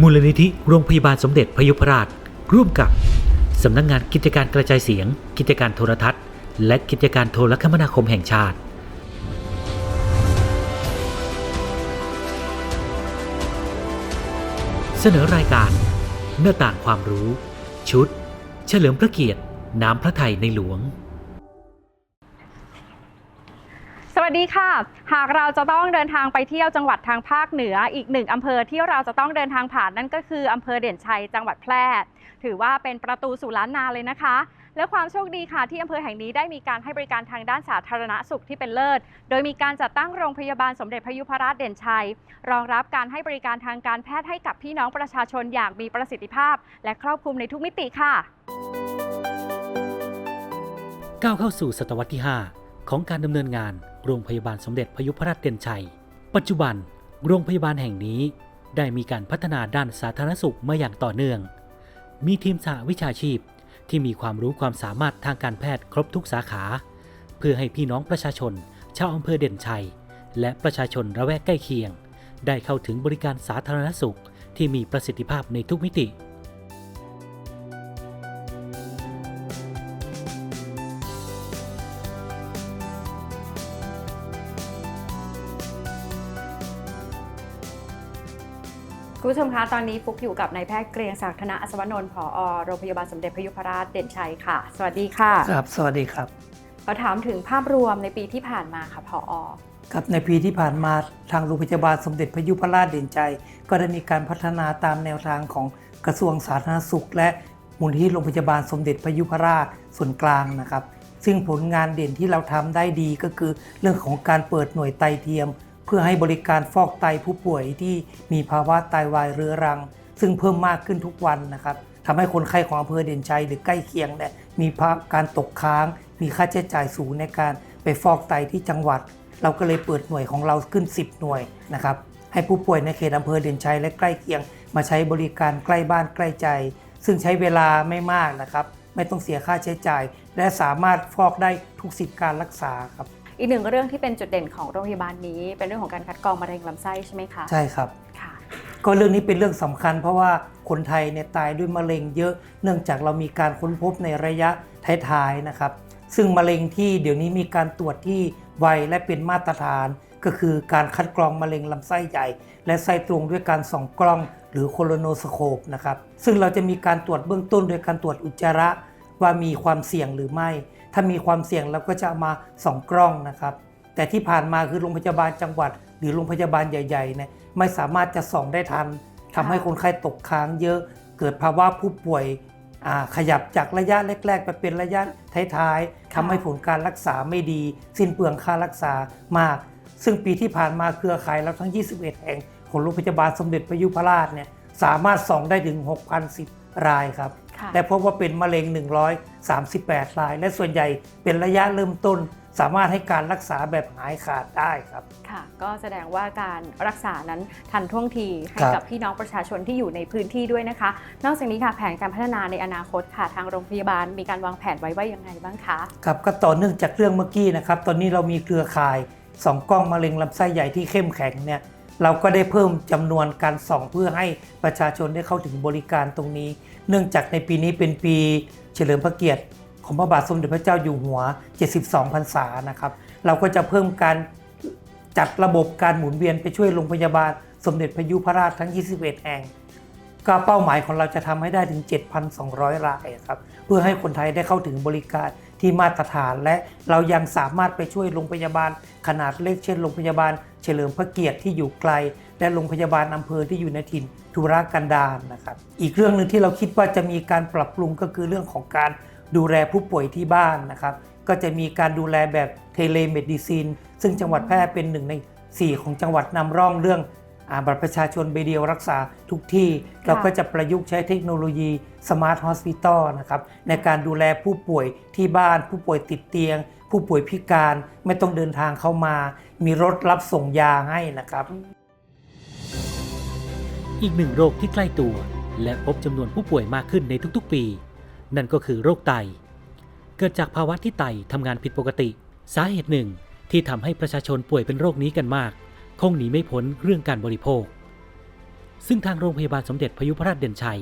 มูลนิธิโรงพยาบาลสมเด็จพยุพราช ร่วมกับ สำนักงงานกิจการกระจายเสียง กิจการโทรทัศน์ และกิจการโทรคมนาคมแห่งชาติเสนอรายการหน้าต่างความรู้ ชุด เฉลิมพระเกียรติ น้ำพระไทยในหลวง วัสดีค่ะ หากเราจะต้องเดินทางไปเที่ยวจังหวัดทางภาคเหนืออีกหนึ่งอำเภอที่เราจะต้องเดินทางผ่านนั่นก็คืออำเภอเด่นชัยจังหวัดแพร่ ถือว่าเป็นประตูสู่ล้านนาเลยนะคะ และความโชคดีค่ะที่อำเภอแห่งนี้ได้มีการให้บริการทางด้านสาธารณสุขที่เป็นเลิศ โดยมีการจัดตั้งโรงพยาบาลสมเด็จพยุพราชเด่นชัย รองรับการให้บริการทางการแพทย์ให้กับพี่น้องประชาชนอย่างมีประสิทธิภาพ และครอบคลุมในทุกมิติค่ะก้าวเข้าสู่ศตวรรษที่ 5 ของการดำเนินงานโรงพยาบาลสมเด็จพยุพราชเด่นชัย ปัจจุบันโรงพยาบาลแห่งนี้ได้มีการพัฒนาด้านสาธารณสุขมาอย่างต่อเนื่อง มีทีมสหวิชาชีพที่มีความรู้ความสามารถทางการแพทย์ครบทุกสาขา เพื่อให้พี่น้องประชาชน ชาวอำเภอเด่นชัย และประชาชนระแวกใกล้เคียง ได้เข้าถึงบริการสาธารณสุขที่มีประสิทธิภาพในทุกมิติ คุณผู้ชมคะ ตอนนี้ฟุกอยู่กับนายแพทย์เกรียงศักดิ์ธนอัศวนนท์ผอโรงพยาบาลสมเด็จพระยุพราชเด่นชัยค่ะ สวัสดีค่ะ ครับ สวัสดีครับเราถามถึงภาพรวมในปีที่ผ่านมาค่ะผอครับในปีที่ผ่านมาทางโรงพยาบาลสมเด็จพระยุพราชเด่นใจ ก็ได้มีการพัฒนาตามแนวทางของกระทรวงสาธารณสุข และมูลที่โรงพยาบาลสมเด็จพระยุพราชส่วนกลางนะครับ ซึ่งผลงานเด่นที่เราทำได้ดีก็คือ เรื่องของการเปิดหน่วยไตเทียม เพื่อให้บริการฟอกไตผู้ป่วยที่มีภาวะไตาวายเรื้อรัง ซึ่งเพิ่มมากขึ้นทุกวันนะครับทำให้คนไข้ของอำเภอเด่นชัยหรือใกล้เคียงเนี่ยมีภาพการตกค้าง มีค่าใช้จ่ายสูงในการไปฟอกไตที่จังหวัด เราก็เลยเปิดหน่วยของเราขึ้น 10 หน่วยนะครับให้ผู้ป่วยในเขตอำเภอเด่นชัยและใกล้เคียง มาใช้บริการใกล้บ้านใกล้ใจ ซึ่งใช้เวลาไม่มากนะครับ ไม่ต้องเสียค่าใช้จ่าย และสามารถฟอกได้ทุกสิทธิการรักษาครับ อีกหนึ่งเรื่องที่เป็นจุดเด่นของโรงพยาบาลนี้ เป็นเรื่องของการคัดกรองมะเร็งลำไส้ใช่ไหมคะใช่ครับค่ะ ก็เรื่องนี้เป็นเรื่องสำคัญ เพราะว่าคนไทยเนี่ยตายด้วยมะเร็งเยอะ เนื่องจากเรามีการค้นพบในระยะท้ายๆนะครับ ซึ่งมะเร็งที่เดี๋ยวนี้มีการตรวจที่ไวและเป็นมาตรฐาน ก็คือการคัดกรองมะเร็งลำไส้ใหญ่ และไส้ตรงด้วยการส่องกล้อง หรือโคโลโนสโคปนะครับซึ่งเราจะมีการตรวจเบื้องต้นโดยการตรวจอุจจาระว่ามีความเสี่ยงหรือไม่ ถ้ามีความเสี่ยงเราก็จะเอามาส่องกล้องนะครับ แต่ที่ผ่านมาคือโรงพยาบาลจังหวัด หรือโรงพยาบาลใหญ่ๆเนี่ยไม่สามารถจะส่องได้ทันทำให้คนไข้ตกค้างเยอะ เกิดภาวะผู้ป่วยขยับจากระยะแรกๆไปเป็นระยะท้ายๆทำให้ผลการรักษาไม่ดี สิ้นเปลืองค่ารักษามาก ซึ่งปีที่ผ่านมาเครือข่ายเราทั้ง 21 แห่งของโรงพยาบาลสมเด็จพระยุพราชเนี่ยสามารถส่องได้ถึง 6,010 รายครับ และพบว่าเป็นมะเร็ง 138ราย และส่วนใหญ่เป็นระยะเริ่มต้น สามารถให้การรักษาแบบหายขาดได้ครับ ค่ะ ก็แสดงว่าการรักษานั้นทันท่วงทีให้ครับกับพี่น้องประชาชนที่อยู่ในพื้นที่ด้วยนะคะ นอกจากนี้ค่ะแผนการพัฒนาในอนาคตค่ะทางโรงพยาบาลมีการวางแผนไว้ว่ายังไงบ้างคะครับก็ต่อเนื่องจากเรื่องเมื่อกี้นะครับตอนนี้เรามีเครือข่ายสองกล้องมะเร็งลำไส้ใหญ่ที่เข้มแข็งเนี่ย เราก็ได้เพิ่มจำนวนการส่องเพื่อให้ประชาชนได้เข้าถึงบริการตรงนี้ เนื่องจากในปีนี้เป็นปีเฉลิมพระเกียรติ ของพระบาทสมเด็จพระเจ้าอยู่หัว 72 พรรษานะครับ เราก็จะเพิ่มการจัดระบบการหมุนเวียนไปช่วยโรงพยาบาลสมเด็จพระยุพราชทั้ง 21 แห่งก็เป้าหมายของเราจะทำให้ได้ถึง 7,200 รายครับเพื่อให้คนไทยได้เข้าถึงบริการที่มาตรฐาน และเรายังสามารถไปช่วยโรงพยาบาลขนาดเล็กเช่นโรงพยาบาล เฉลิมพระเกียรติที่อยู่ไกล และโรงพยาบาลอำเภอที่อยู่ในถิ่นธุรกันดารนะครับ อีกเรื่องหนึ่งที่เราคิดว่าจะมีการปรับปรุงก็คือเรื่องของการดูแลผู้ป่วยที่บ้านนะครับ ก็จะมีการดูแลแบบเทเลเมดิซิน ซึ่งจังหวัดแพร่เป็นหนึ่งใน 4 ของจังหวัดนำร่องเรื่องอบัตรประชาชนใบเดียวรักษาทุกที่ เราก็จะประยุกต์ใช้เทคโนโลยีสมาร์ท o อส i ิตอลนะครับในการดูแลผู้ป่วยที่บ้านผู้ป่วยติดเตียง ผู้ป่วยพิการไม่ต้องเดินทางเข้ามา มีรถรับส่งยาให้นะครับ อีกหนึ่งโรคที่ใกล้ตัว และพบจำนวนผู้ป่วยมากขึ้นในทุกๆปี นั่นก็คือโรคไต เกิดจากภาวะที่ไตทำงานผิดปกติ สาเหตุหนึ่งที่ทำให้ประชาชนป่วยเป็นโรคนี้กันมาก คงหนีไม่พ้นเรื่องการบริโภค ซึ่งทางโรงพยาบาลสมเด็จพยุพราชเด่นชัย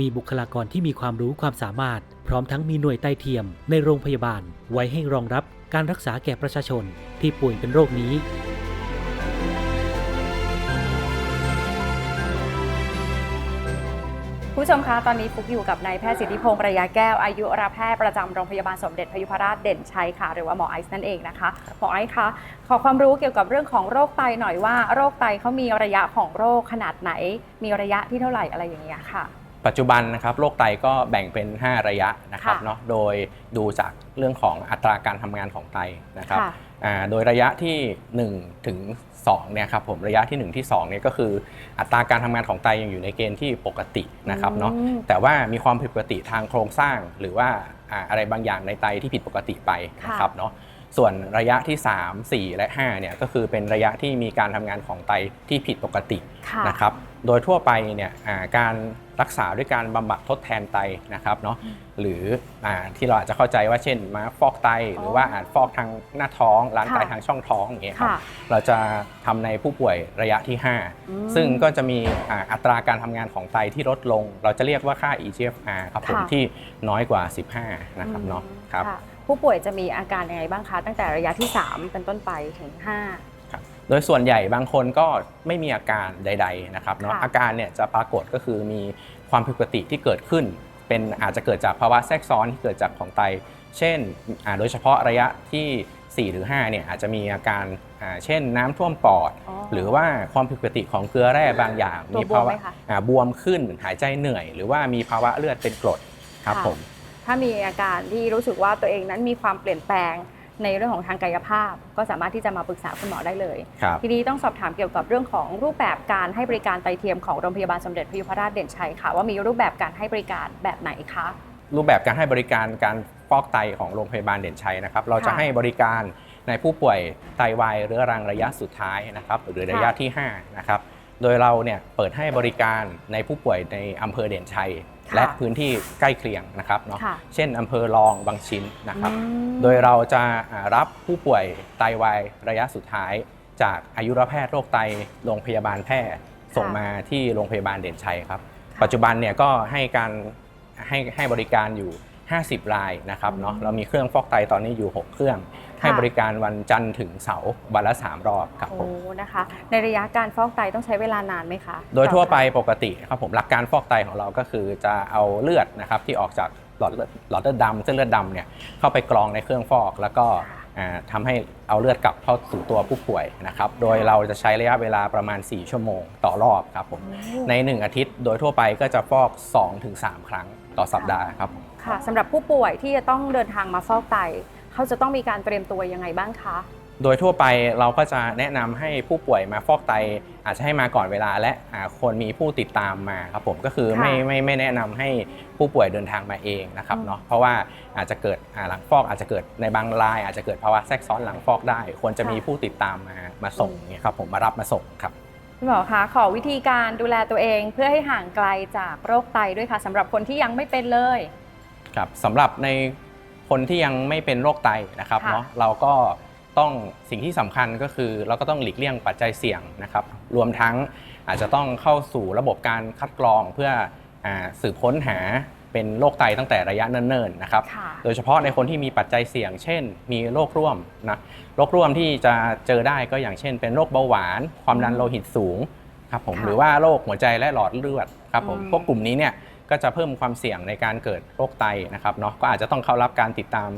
มีบุคลากรที่มีความรู้ความสามารถ พร้อมทั้งมีหน่วยไตเทียม ในโรงพยาบาล ไว้ให้รองรับการรักษาแก่ประชาชนที่ป่วยเป็นโรคนี้ผู้ชมคะ ตอนนี้ฟุกอยู่กับนายแพทย์สิทธิพงศ์ระยะแก้ว อายุรแพทย์ประจำโรงพยาบาลสมเด็จพยุพราชเด่นชัยค่ะ หรือว่าหมอไอซ์นั่นเองนะคะ หมอไอซ์คะ ขอความรู้เกี่ยวกับเรื่องของโรคไตหน่อยว่า โรคไตเขามีระยะของโรคขนาดไหน มีระยะที่เท่าไหร่อะไรอย่างเงี้ยค่ะ ปัจจุบันนะครับโรคไตก็แบ่งเป็น 5 ระยะนะครับค่ะเนาะโดยดูจากเรื่องของอัตราการทำงานของไตนะครับค่ะอ่าโดยระยะที่ 1 ถึง2เนี่ยครับผมระยะที่ 1 ที่2เนี่ยก็คืออัตราการทำงานของไตยังอยู่ในเกณฑ์ที่ปกตินะครับเนาะอืมแต่ว่ามีความผิดปกติทางโครงสร้าง หรือว่าอ่าอะไรบางอย่างในไตที่ผิดปกติไปนะครับเนาะส่วนระยะที่ 3 4 และ5เนี่ยก็คือเป็นระยะที่มีการทำงานของไตที่ผิดปกติค่ะนะครับโดยทั่วไปเนี่ยอ่าการ รักษาด้วยการบำบัดทดแทนไตนะครับเนาะหรืออาที่เราอาจจะเข้าใจว่าเช่นมาฟอกไตหรือว่าอาจฟอกทางหน้าท้องล้างไตค่ะทางช่องท้องอย่างเงี้ยครับค่ะเราจะทำในผู้ป่วยระยะที่อืม5ซึ่งก็จะมีอ่าอัตราการทำงานของไตที่ลดลง เราจะเรียกว่าค่า eGFR ครับผมค่ะที่น้อยกว่า 15 นะครับเนาะครับค่ะผู้ป่วยจะมีอาการยังไงบ้างคะ ตั้งแต่ระยะที่ 3 เป็นต้นไปถึงครับ โดยส่วนใหญ่บางคนก็ไม่มีอาการใด ๆนะครับเนาะค่ะอาการเนี่ยจะปรากฏก็คือมีความผิดปกติที่เกิดขึ้น เป็นอาจจะเกิดจากภาวะแทรกซ้อนที่เกิดจากของไต เช่นอ่าโดยเฉพาะระยะที่ 4 หรือ5เนี่ยอาจจะมีอาการอ่าเช่นน้ำท่วมปอดอ๋อหรือว่าความผิดปกติของเกลือแร่บางอย่างตัวมีบวมภาวะไหมคะอ่าบวมขึ้นหายใจเหนื่อย หรือว่ามีภาวะเลือดเป็นกรดครับค่ะผม5ถ้ามีอาการที่รู้สึกว่าตัวเองนั้นมีความเปลี่ยนแปลง ในเรื่องของทางกายภาพ ก็สามารถที่จะมาปรึกษาคุณหมอได้เลย ครับ ทีนี้ต้องสอบถามเกี่ยวกับเรื่องของรูปแบบการให้บริการไตเทียมของโรงพยาบาลสมเด็จพยุพราชเด่นชัยค่ะ ว่ามีรูปแบบการให้บริการแบบไหนคะ รูปแบบการให้บริการการฟอกไตของโรงพยาบาลเด่นชัยนะครับ เราจะค่ะให้บริการในผู้ป่วยไตวายเรื้อรังระยะสุดท้ายนะครับหรือระยะค่ะ ที่ 5 นะครับ โดยเราเนี่ยเปิดให้บริการในผู้ป่วยในอำเภอเด่นชัยค่ะ และพื้นที่ใกล้เคียงนะครับเนาะค่ะเช่นอำเภอรองบางชิ้นนะครับอืมโดยเราจะอ่ารับผู้ป่วยไตวายระยะสุดท้าย จากอายุรแพทย์โรคไตโรงพยาบาลแพร่ส่งมาที่โรงพยาบาลเด่นชัยครับ ปัจจุบันเนี่ยก็ให้การให้ให้บริการอยู่ 50 รายนะครับเนาะเรามีเครื่องฟอกไตตอนนี้อยู่ 6 เครื่อง ให้บริการวันจันทร์ถึงเสาร์วันละ 3 รอบครับผโอ้มนะคะ ในระยะการฟอกไตต้องใช้เวลานานไหมคะ โดยทั่วไปปกติครับผมหลักการฟอกไตของเราก็คือจะเอาเลือดนะครับที่ออกจากหลอดเลือดหลอดเลือดดำเส้นเลือดดำเนี่ยเข้าไปกรองในเครื่องฟอกแล้วก็อ่าทำาให้เอาเลือดกลับเข้าสู่ตัวผู้ป่วยนะครับ โดยเราจะใช้ระยะเวลาประมาณ 4 ชั่วโมงต่อรอบครับผมโอ้ใน 1 อาทิตย์โดยทั่วไปก็จะฟอก 2-3 ครั้งต่อสัปดาห์ครับผมค่ะสำหรับผู้ป่วยที่จะต้องเดินทางมาฟอกไต เขาจะต้องมีการเตรียมตัวยังไงบ้างคะ โดยทั่วไปเราก็จะแนะนำให้ผู้ป่วยมาฟอกไต อาจจะให้มาก่อนเวลาและอ่าควรมีผู้ติดตามมาครับผมก็คือค่ะไม่ไม่ไม่แนะนำให้ผู้ป่วยเดินทางมาเองนะครับอืม เนาะเพราะว่าอาจจะเกิดอ่าหลังฟอกอาจจะเกิดในบางราย อาจจะเกิดภาวะแทรกซ้อนหลังฟอกได้ ควรจะมีผู้ติดตามมามาส่งเนี่ยครับผมมารับมาส่งครับ คุณหมอคะขอวิธีการดูแลตัวเองเพื่อให้ห่างไกลจากโรคไตด้วยค่ะสำหรับคนที่ยังไม่เป็นเลย ครับสำหรับใน คนที่ยังไม่เป็นโรคไตนะครับค่ะเนาะเราก็ต้องสิ่งที่สำคัญก็คือ เราก็ต้องหลีกเลี่ยงปัจจัยเสี่ยงนะครับ รวมทั้งอาจจะต้องเข้าสู่ระบบการคัดกรองเพื่ออาสืบค้นหาเป็นโรคไตตั้งแต่ระยะเนิ่นๆนะครับค่ะโดยเฉพาะในคนที่มีปัจจัยเสี่ยง เช่น มีโรคร่วมนะ โรคร่วมที่จะเจอได้ก็อย่างเช่น เป็นโรคเบาหวาน ความดันโลหิตสูงครับผมค่ะหรือว่าโรคหัวใจและหลอดเลือดครับผมอืมพวกกลุ่มนี้เนี่ย ก็จะเพิ่มความเสี่ยงในการเกิดโรคไตนะครับเนาะก็อาจจะต้องเข้ารับการติดตาม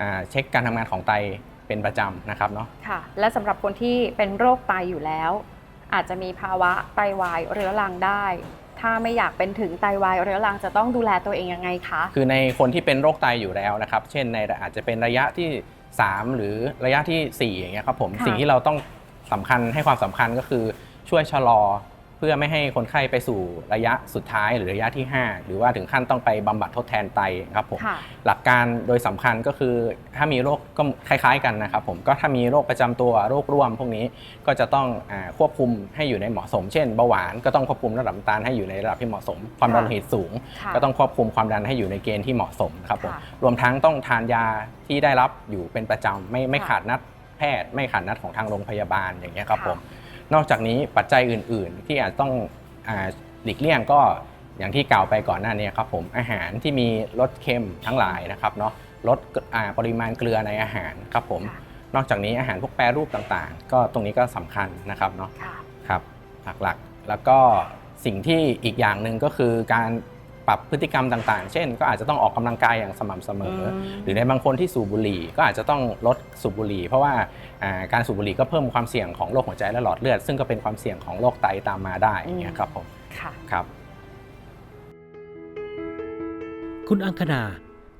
อ่าเช็คการทำงานของไตเป็นประจำนะครับเนาะค่ะและสำหรับคนที่เป็นโรคไตอยู่แล้ว อาจจะมีภาวะไตวายเรื้อรังได้ ถ้าไม่อยากเป็นถึงไตวายเรื้อรังจะต้องดูแลตัวเองยังไงคะคือในคนที่เป็นโรคไตอยู่แล้วนะครับ เช่นในอาจจะเป็นระยะที่ 3 หรือระยะทีสี่4อย่างเงี้ยครับผมค่ะสิ่งที่เราต้องสำคัญให้ความสำคัญก็คือช่วยชะลอ เพื่อไม่ให้คนไข้ไปสู่ระยะสุดท้ายหรือระยะที่ 5 หรือว่าถึงขั้นต้องไปบำบัดทดแทนไตครับผมค่ะหลักการโดยสำคัญก็คือถ้ามีโรคก็คล้าย ๆ กันนะครับผมก็ถ้ามีโรคประจำตัวโรคร่วม พวกนี้ก็จะต้องอาควบคุมให้อยู่ในเหมาะสม เช่นเบาหวานก็ต้องควบคุมระดับน้ำตาลให้อยู่ในระดับที่เหมาะสม ความดันโลหิตสูงค่ะก็ต้องควบคุมความดันให้อยู่ในเกณฑ์ที่เหมาะสมครับผมค่ะรวมทั้งต้องทานยาที่ได้รับอยู่เป็นประจำไม่ไม่ค่ะขาดนัดแพทย์ไม่ขาดนัดของทางโรงพยาบาลอย่างเงี้ยครับค่ะผม นอกจากนี้ปัจจัยอื่น ๆ ที่อาจต้องอ่าหลีกเลี่ยงก็อย่างที่กล่าวไปก่อนหน้านี้ครับผมอาหารที่มีรสเค็มทั้งหลายนะครับเนาะลดอ่าปริมาณเกลือในอาหารครับผมค่ะนอกจากนี้อาหารพวกแปรรูปต่างๆ ก็ตรงนี้ก็สำคัญนะครับเนาะค่ะครับหลักๆ แล้วก็สิ่งที่อีกอย่างหนึ่งก็คือการ ปรับพฤติกรรมต่าง ๆ เช่น ก็อาจจะต้องออกกำลังกายอย่างสม่ำเสมออมหรือในบางคนที่สูบบุหรี่ก็อาจจะต้องลดสูบบุหรี่ เพราะว่าอ่าการสูบบุหรี่ก็เพิ่มความเสี่ยงของโรคหัวใจและหลอดเลือด ซึ่งก็เป็นความเสี่ยงของโรคไตตามมาได้อย่างเงี้ยครับผมค่ะครับ คุณอังคณา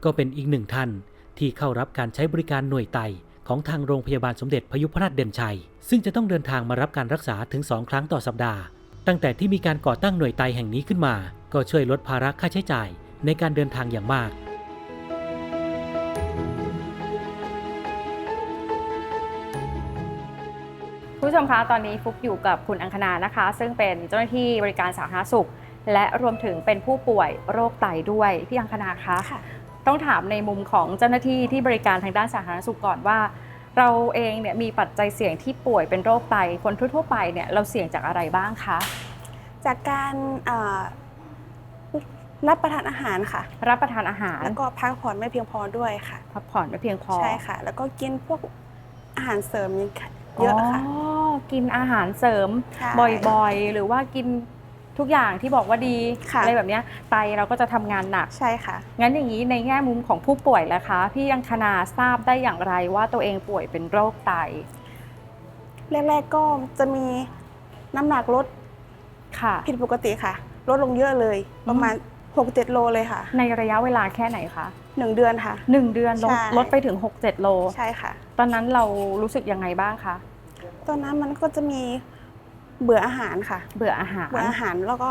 ก็เป็นอีกหนึ่งท่านที่เข้ารับการใช้บริการหน่วยไตของทางโรงพยาบาลสมเด็จพยุพราชเด่นชัย ซึ่งจะต้องเดินทางมารับการรักษาถึง2ครั้งต่อสัปดาห์ ตั้งแต่ที่มีการก่อตั้งหน่วยไตแห่งนี้ขึ้นมา ก็ช่วยลดภาระค่าใช้จ่ายในการเดินทางอย่างมาก คุณผู้ชมคะตอนนี้ฟุกอยู่กับคุณอังคณานะคะ ซึ่งเป็นเจ้าหน้าที่บริการสาธารณสุข และรวมถึงเป็นผู้ป่วยโรคไตด้วยพี่อังคณาคะค่ะต้องถามในมุมของเจ้าหน้าที่ที่บริการทางด้านสาธารณสุขก่อนว่า เราเองเนี่ยมีปัจจัยเสี่ยงที่ป่วยเป็นโรคไต คนทั่วๆไปเนี่ยเราเสี่ยงจากอะไรบ้างคะ จากการเอ่อรับประทานอาหารค่ะ รับประทานอาหาร แล้วก็พักผ่อนไม่เพียงพอด้วยค่ะ พักผ่อนไม่เพียงพอ ใช่ค่ะ แล้วก็กินพวกอาหารเสริมเยอะค่ะอ๋อกินอาหารเสริมใช่บ่อยๆ หรือว่ากิน ทุกอย่างที่บอกว่าดีค่ะ อะไรแบบเนี้ยไตเราก็จะทำงานหนัก ใช่ค่ะ งั้นอย่างนี้ในแง่มุมของผู้ป่วยล่ะคะพี่ยังคณาทราบได้อย่างไรว่าตัวเองป่วยเป็นโรคไตแรกๆก็จะมีน้ำหนักลดค่ะ ผิดปกติค่ะ ลดลงเยอะเลย ประมาณ 6-7 โลเลยค่ะ ในระยะเวลาแค่ไหนคะ1 เดือนค่ะ หนึ่งเดือนลดใช่ ลดไปถึง 6-7 โล ใช่ค่ะ ตอนนั้นเรารู้สึกยังไงบ้างคะ ตอนนั้นมันก็จะมี เบื่ออาหารค่ะ เบื่ออาหาร เบื่ออาหารแล้วก็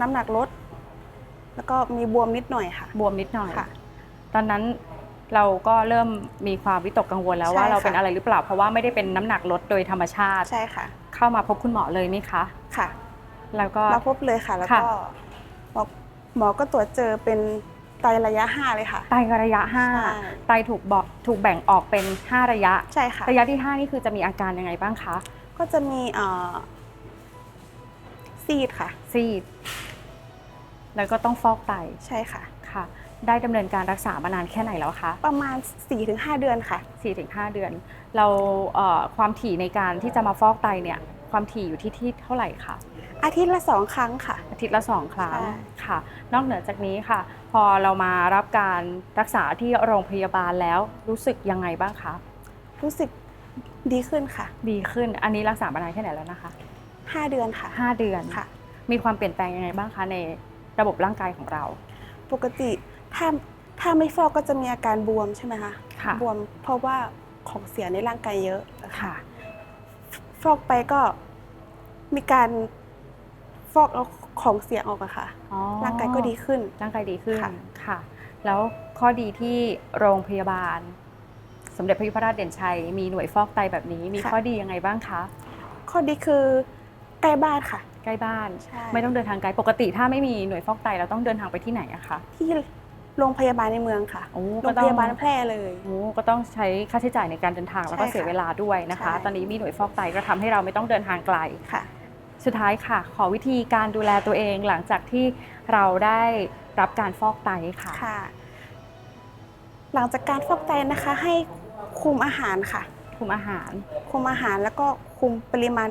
น้ำหนักลด แล้วก็มีบวมนิดหน่อยค่ะ บวมนิดหน่อยค่ะ ตอนนั้นเราก็เริ่มมีความวิตกกังวลแล้วใช่ว่าเราค่ะเป็นอะไรหรือเปล่า เพราะว่าไม่ได้เป็นน้ำหนักลดโดยธรรมชาติ ใช่ค่ะ เข้ามาพบคุณหมอเลยนี่คะ ค่ะ แล้วก็มาพบเลยค่ะ แล้วค่ะก็หมอหมอก็ตรวจเจอเป็นไตระยะ 5 เลยค่ะ ไตระยะใช่5ไตถูกบอกถูกแบ่งออกเป็น 5 ระยะ ใช่ค่ะ ระยะที่ 5 นี่คือจะมีอาการยังไงบ้างคะ ก็จะมีเอ่อซีดค่ะ ซีด แล้วก็ต้องฟอกไตใช่ค่ะ ค่ะ ได้ดำเนินการรักษามานานแค่ไหนแล้วคะประมาณ 4-5 เดือนค่ะ 4-5 เดือน เราเอ่อความถี่ในการที่จะมาฟอกไตเนี่ย ความถี่อยู่ที่ที่เท่าไหร่คะอาทิตย์ละสองครั้งค่ะ อาทิตย์ละสองครั้งใช่ ค่ะ นอกเหนือจากนี้ค่ะ พอเรามารับการรักษาที่โรงพยาบาลแล้วรู้สึกยังไงบ้างคะ รู้สึก ดีขึ้นค่ะ ดีขึ้น อันนี้รักษามานานแค่ไหนแล้วนะคะ5เดือนค่ะ 5 เดือนค่ะ มีความเปลี่ยนแปลงยังไงบ้างคะในระบบร่างกายของเรา ปกติถ้าถ้าไม่ฟอกก็จะมีอาการบวมใช่ไหมคะค่ะ บวมเพราะว่าของเสียในร่างกายเยอะนะคะค่ะ ฟอกไปก็มีการฟอกเอาของเสียออกอะค่ะ อ๋อร่างกายก็ดีขึ้น ร่างกายดีขึ้น ค่ะ ค่ะ แล้วข้อดีที่โรงพยาบาล สมเด็จพระยุพราชเด่นชัย มีหน่วยฟอกไตแบบนี้ มีข้อดียังไงบ้างคะ ข้อดีคือใกล้บ้านค่ะ ใกล้บ้าน ใช่ ไม่ต้องเดินทางไกล ปกติถ้าไม่มีหน่วยฟอกไตเราต้องเดินทางไปที่ไหนอะคะที่โรงพยาบาลในเมืองค่ะ โอ้โรก็งต้พองยาบาลแพร่เลย โอ้ก็ต้องใช้ค่าใช้จ่ายในการเดินทางแล้วก็ใช่ค่ะเสียเวลาด้วยนะคะ ใช่ ตอนนี้มีหน่วยฟอกไตก็ทำให้เราไม่ต้องเดินทางไกล ค่ะ สุดท้ายค่ะ ขอวิธีการดูแลตัวเองหลังจากที่เราได้รับการฟอกไตค่ะ ค่ะ หลังจากการฟอกไตนะคะให้ คุมอาหารค่ะ คุมอาหาร คุมอาหารแล้วก็คุมปริมาณ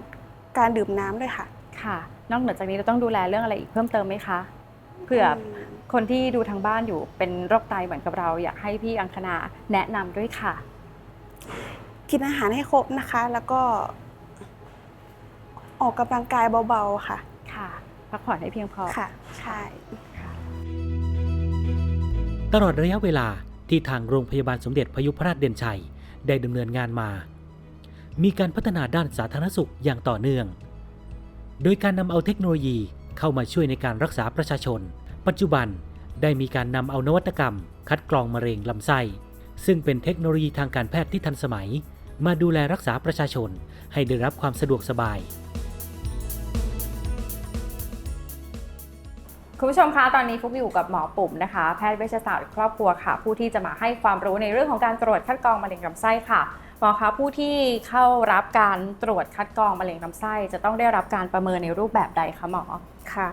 การดื่มน้ำด้วยค่ะ ค่ะ นอกเหนือจากนี้เราต้องดูแลเรื่องอะไรอีกเพิ่มเติมไหมคะ เผื่ออมคนที่ดูทางบ้านอยู่เป็นโรคไตเหมือนกับเรา อยากให้พี่อังคณาแนะนำด้วยค่ะ กินอาหารให้ครบนะคะ แล้วก็ ออกกำลังกายเบาๆค่ะ ค่ะ พักผ่อนให้เพียงพอ ค่ะ ใช่ ตลอดระยะเวลา ที่ทางโรงพยาบาลสมเด็จพยุพราชเด่นชัย ได้ดำเนินงานมา มีการพัฒนาด้านสาธารณสุขอย่างต่อเนื่อง โดยการนำเอาเทคโนโลยีเข้ามาช่วยในการรักษาประชาชน ปัจจุบันได้มีการนำเอานวัตกรรม คัดกรองมะเร็งลำไส้ ซึ่งเป็นเทคโนโลยีทางการแพทย์ที่ทันสมัย มาดูแลรักษาประชาชนให้ได้รับความสะดวกสบาย คุณผู้ชมคะ ตอนนี้ฟุกอยู่กับหมอปุ่มนะคะ แพทย์เวชศาสตร์ครอบครัวค่ะ ผู้ที่จะมาให้ความรู้ในเรื่องของการตรวจคัดกรองมะเร็งลำไส้ค่ะ หมอคะผู้ที่เข้ารับการตรวจคัดกรองมะเร็งลำไส้ จะต้องได้รับการประเมินในรูปแบบใดคะหมอ ค่ะ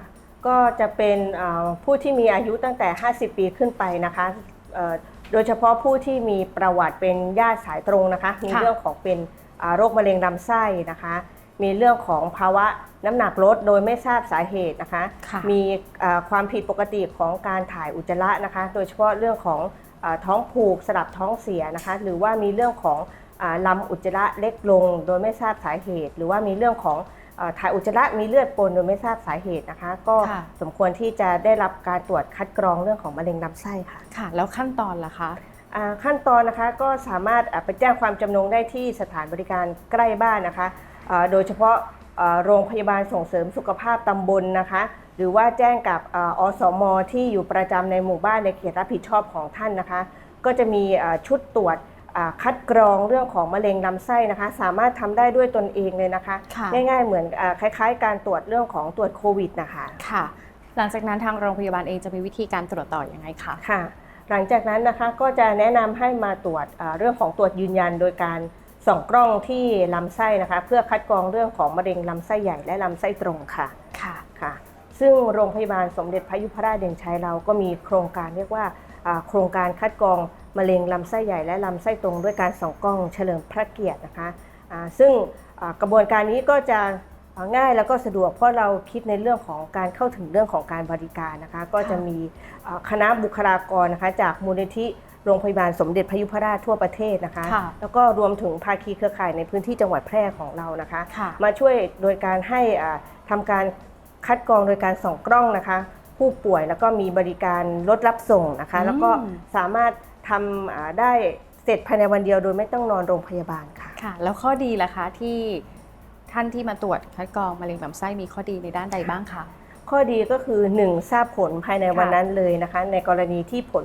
ก็จะเป็นเอ่อผู้ที่มีอายุตั้งแต่ 50 ปีขึ้นไปนะคะเอ่อโดยเฉพาะผู้ที่มีประวัติเป็นญาติสายตรงนะคะ มีค่ะเรื่องของเป็นอ่าโรคมะเร็งลำไส้นะคะ มีเรื่องของภาวะน้ำหนักลดโดยไม่ทราบสาเหตุนะคะค่ะมีเอ่อความผิดปกติของการถ่ายอุจจาระนะคะ โดยเฉพาะเรื่องของอาท้องผูกสลับท้องเสียนะคะ หรือว่ามีเรื่องของอาลำอุจจาระเล็กลง โดยไม่ทราบสาเหตุ หรือว่ามีเรื่องของเอ่อถ่ายอุจจาระมีเลือดปนโดยไม่ทราบสาเหตุนะคะ ก็ค่ะสมควรที่จะได้รับการตรวจคัดกรองเรื่องของมะเร็งลำไส้ค่ะค่ะ แล้วขั้นตอนล่ะคะอ่า ขั้นตอนนะคะก็สามารถอ่าไปแจ้งความจำนงได้ที่สถานบริการใกล้บ้านนะคะอ่าโดยเฉพาะอ่าโรงพยาบาลส่งเสริมสุขภาพตำบลนะคะ หรือว่าแจ้งกับอาอสมที่อยู่ประจำในหมู่บ้านในเขตรับผิดชอบของท่านนะคะ ก็จะมีอ่าชุดตรวจอ่าคัดกรองเรื่องของมะเร็งลำไส้นะคะ สามารถทำได้ด้วยตนเองเลยนะคะค่ะง่าย ๆ เหมือนอาคล้าย ๆ การตรวจเรื่องของตรวจโควิดนะคะค่ะ หลังจากนั้นทางโรงพยาบาลเองจะมีวิธีการตรวจต่ออยังไงคะค่ะ หลังจากนั้นนะคะก็จะแนะนำให้มาตรวจอ่าเรื่องของตรวจยืนยันโดยการส่องกล้องที่ลำไส้นะคะ เพื่อคัดกรองเรื่องของมะเร็งลำไส้ใหญ่และลำไส้ตรงค่ะค่ะค่ะ ซึ่งโรงพยาบาลสมเด็จพระยุพราชเด่นชัยเราก็มีโครงการเรียกว่าอ่าโครงการคัดกรองมะเร็งลำไส้ใหญ่และลำไส้ตรง ด้วยการส่องกล้องเฉลิมพระเกียรตินะคะอ่าซึ่งอ่ากระบวนการนี้ก็จะอ่า ง่ายแล้วก็สะดวกเพราะเราคิดในเรื่องของการเข้าถึงเรื่องของการบริการนะคะ ก็จะมีอ่าคณะบุคลากรนะคะ จากมูลนิธิโรงพยาบาลสมเด็จพระยุพราชทั่วประเทศนะคะค่ะแล้วก็รวมถึงภาคีเครือข่ายในพื้นที่จังหวัดแพร่ของเรานะคะค่ะมาช่วยโดยการให้อ่าทำการคัดกรองโดยการส่องกล้องนะคะ ผู้ป่วยแล้วก็มีบริการรถรับส่งนะคะอืมแล้วก็สามารถทำอ่าได้เสร็จภายในวันเดียวโดยไม่ต้องนอนโรงพยาบาลค่ะค่ะ แล้วข้อดีล่ะคะที่ ท่านที่มาตรวจคัดกรองมะเร็งลำไส้มีข้อดีในด้านใดบ้างคะ ข้อดีก็คือ 1 ทราบผลภายในวันนั้นเลยนะคะ ในกรณีที่ผล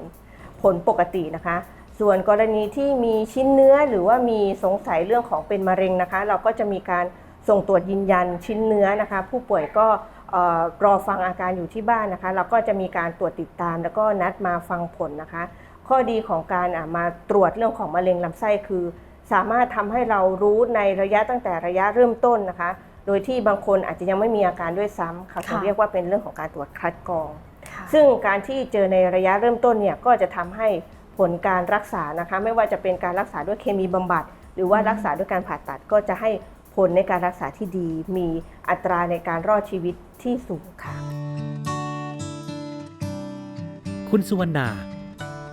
ผลปกตินะคะ ส่วนกรณีที่มีชิ้นเนื้อหรือว่ามีสงสัยเรื่องของเป็นมะเร็งนะคะ เราก็จะมีการส่งตรวจยืนยันชิ้นเนื้อนะคะ ผู้ป่วยก็รอฟังอาการอยู่ที่บ้านนะคะ เราก็จะมีการตรวจติดตาม แล้วก็นัดมาฟังผลนะคะ ข้อดีของการมาตรวจเรื่องของมะเร็งลำไส้คือ สามารถทำให้เรารู้ในระยะตั้งแต่ระยะเริ่มต้นนะคะ โดยที่บางคนอาจจะยังไม่มีอาการด้วยซ้ำค่ะเขาค่ะเรียกว่าเป็นเรื่องของการตรวจคัดกรองค่ะซึ่งการที่เจอในระยะเริ่มต้นเนี่ยก็จะทำให้ผลการรักษานะคะ ไม่ว่าจะเป็นการรักษาด้วยเคมีบำบัด หรือว่าอืมรักษาด้วยการผ่าตัดก็จะให้ผลในการรักษาที่ดี มีอัตราในการรอดชีวิตที่สูงค่ะ คุณสุวรรณา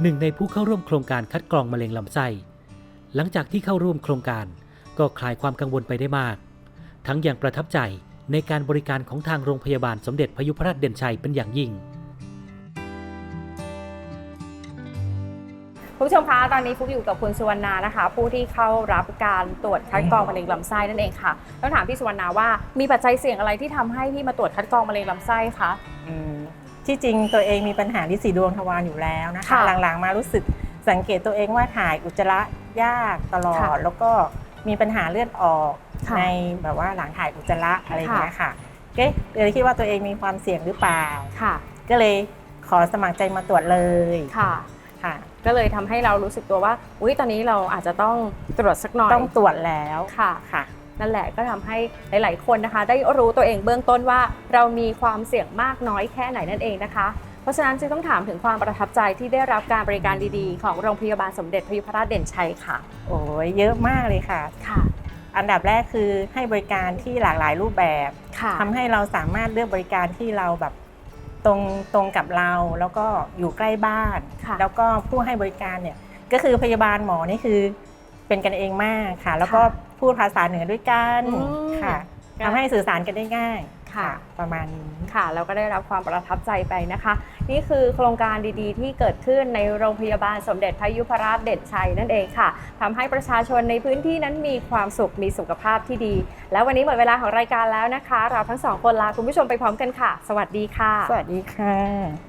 หนึ่งในผู้เข้าร่วมโครงการคัดกรองมะเร็งลำไส้ หลังจากที่เข้าร่วมโครงการ ก็คลายความกังวลไปได้มาก ทั้งยังประทับใจในการบริการของทางโรงพยาบาลสมเด็จพยุพราชเด่นชัยเป็นอย่างยิ่งคุณผู้ชมคะ ตอนนี้ฟุกอยู่กับคุณสุวรรณานะคะ ผู้ที่เข้ารับการตรวจคัดกรองมะเร็งลำไส้นั่นเองค่ะต้องถามพี่สุวรรณาว่ามีปัจจัยเสี่ยงอะไรที่ทำให้พี่มาตรวจคัดกรองมะเร็งลำไส้คะอืมที่จริงตัวเองมีปัญหาที่สีดวงทวารอยู่แล้วนะคะค่ะหลังๆมารู้สึก สังเกตตัวเองว่าถ่ายอุจจาระยากตลอค่ะดแล้วก็มีปัญหาเลือดออกค่ะในแบบว่าหลังถ่ายอุจจาระอะไรอย่างเงี้ยค่ะก็เลยคิดว่าตัวเองมีความเสี่ยงหรือเปล่าค่ะก็เลยขอสมัครใจมาตรวจเลยค่ะค่ะ ก็เลยทำให้เรารู้สึกตัวว่า อุ้ยตอนนี้เราอาจจะต้องตรวจสักหน่อย ต้องตรวจแล้วค่ะค่ะ นั่นแหละก็ทำให้หลาย ๆ คนนะคะ ได้รู้ตัวเองเบื้องต้นว่าเรามีความเสี่ยงมากน้อยแค่ไหนนั่นเองนะคะ เพราะฉะนั้นจึงต้องถามถึงความประทับใจที่ได้รับการบริการดีๆ ของโรงพยาบาลสมเด็จพยุพราชเด่นชัยค่ะ โอ้ยเยอะมากเลยค่ะ ค่ะ อันดับแรกคือให้บริการที่หลากหลายรูปแบบค่ะทำให้เราสามารถเลือกบริการที่เราแบบตรงตรงกับเราแล้วก็อยู่ใกล้บ้าน ค่ะแล้วก็ผู้ให้บริการเนี่ยก็คือพยาบาลหมอนี่คือเป็นกันเองมากค่ะ แล้วก็พูดภาษาเหนือด้วยกันอืม ค่ะทำให้สื่อสารกันได้ง่าย ค่ะประมาณนี้ค่ะแล้วก็ได้รับความประทับใจไปนะคะ นี่คือโครงการดีๆ ที่เกิดขึ้นในโรงพยาบาลสมเด็จพระยุพราชเด่นชัยนั่นเองค่ะทำให้ประชาชนในพื้นที่นั้นมีความสุขมีสุขภาพที่ดี แล้ววันนี้หมดเวลาของรายการแล้วนะคะ เราทั้งสองคนลาคุณผู้ชมไปพร้อมกันค่ะ สวัสดีค่ะ สวัสดีค่ะ